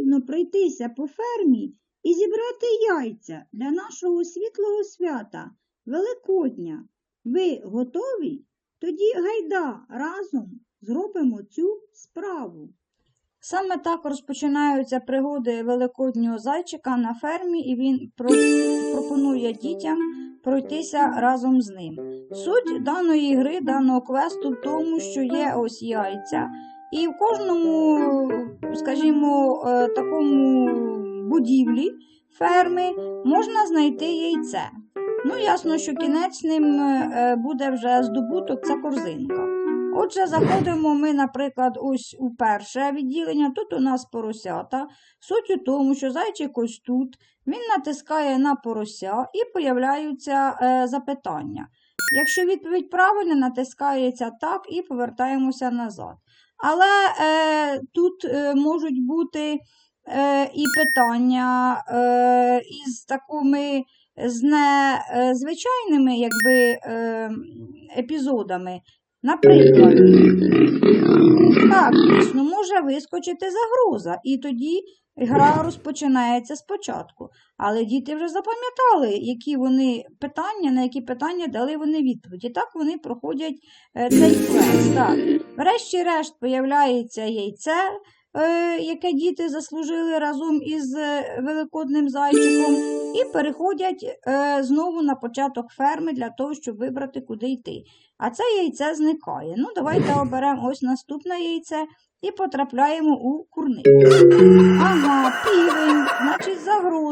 потрібно пройтися по фермі і зібрати яйця для нашого світлого свята Великодня. Ви готові? Тоді гайда разом зробимо цю справу. Саме так розпочинаються пригоди великоднього зайчика на фермі, і він про- пропонує дітям пройтися разом з ним. Суть даної гри, даного квесту в тому, що є ось яйця, і в кожному, скажімо, е, такому будівлі ферми можна знайти яйце. Ну, ясно, що кінечним е, буде вже здобуток ця корзинка. Отже, заходимо ми, наприклад, ось у перше відділення. Тут у нас поросята. Суть у тому, що зайчик ось тут, він натискає на порося і появляються е, запитання. Якщо відповідь правильна, натискається так і повертаємося назад. Але е, тут е, можуть бути е, і питання е, із такими з незвичайними якби, е, епізодами. Наприклад, так, дійсно, може вискочити загроза, і тоді гра розпочинається спочатку. Але діти вже запам'ятали, які вони питання, на які питання дали вони відповіді. Так вони проходять е, цей квест. Врешті-решт появляється яйце, яке діти заслужили разом із е, великодним зайчиком, і переходять е, знову на початок ферми для того, щоб вибрати, куди йти. А це яйце зникає. Ну, давайте оберемо ось наступне яйце і потрапляємо у курник. Ага, півень,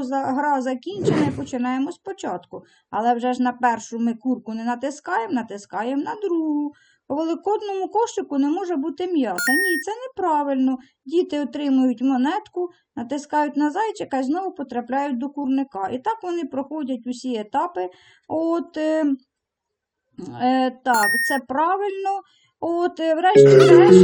Гра закінчена і починаємо спочатку. Але вже ж на першу ми курку не натискаємо, натискаємо на другу. У великодному кошику не може бути м'яса. Ні, це неправильно. Діти отримують монетку, натискають на зайчика і знову потрапляють до курника. І так вони проходять усі етапи. От, е, е, так, це правильно. От, е, врешті-решт,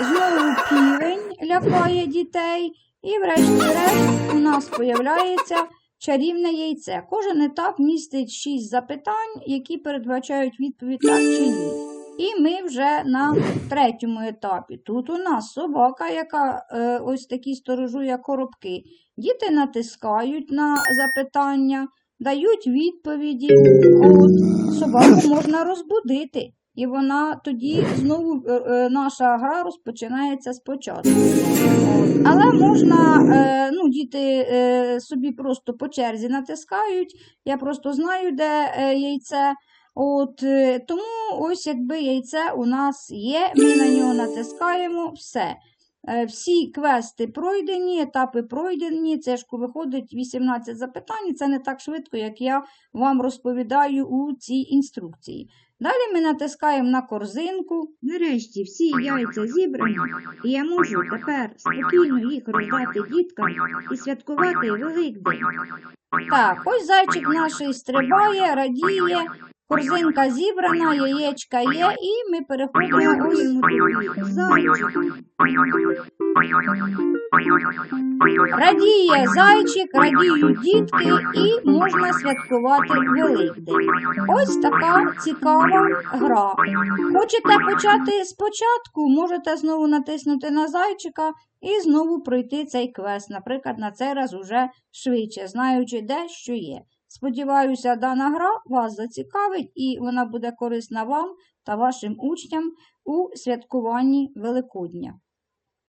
знову півень лякає дітей. І врешті-решт у нас появляється чарівне яйце. Кожен етап містить шість запитань, які передбачають відповідь так чи ні. І ми вже на третьому етапі. Тут у нас собака, яка е, ось такі сторожує коробки. Діти натискають на запитання, дають відповіді. От, собаку можна розбудити. І вона тоді знову е, е, наша гра розпочинається спочатку. Але можна, е, ну, діти е, собі просто по черзі натискають. Я просто знаю, де е, яйце. От, тому ось якби яйце у нас є, ми на нього натискаємо, все. Е, Всі квести пройдені, етапи пройдені. Це ж виходить 18 запитань. Це не так швидко, як я вам розповідаю у цій інструкції. Далі ми натискаємо на корзинку. Нарешті всі яйця зібрані, і я можу тепер спокійно їх роздати діткам і святкувати Великдень. Так, ось зайчик наш стрибає, радіє, корзинка зібрана, яєчка є, і ми переходимо тобі, зайчику. Радіє зайчик, радіють дітки, і можна святкувати Великдень. Ось така цікава гра. Хочете почати спочатку, можете знову натиснути на зайчика і знову пройти цей квест. Наприклад, на цей раз уже швидше, знаючи, де що є. Сподіваюся, дана гра вас зацікавить і вона буде корисна вам та вашим учням у святкуванні Великодня.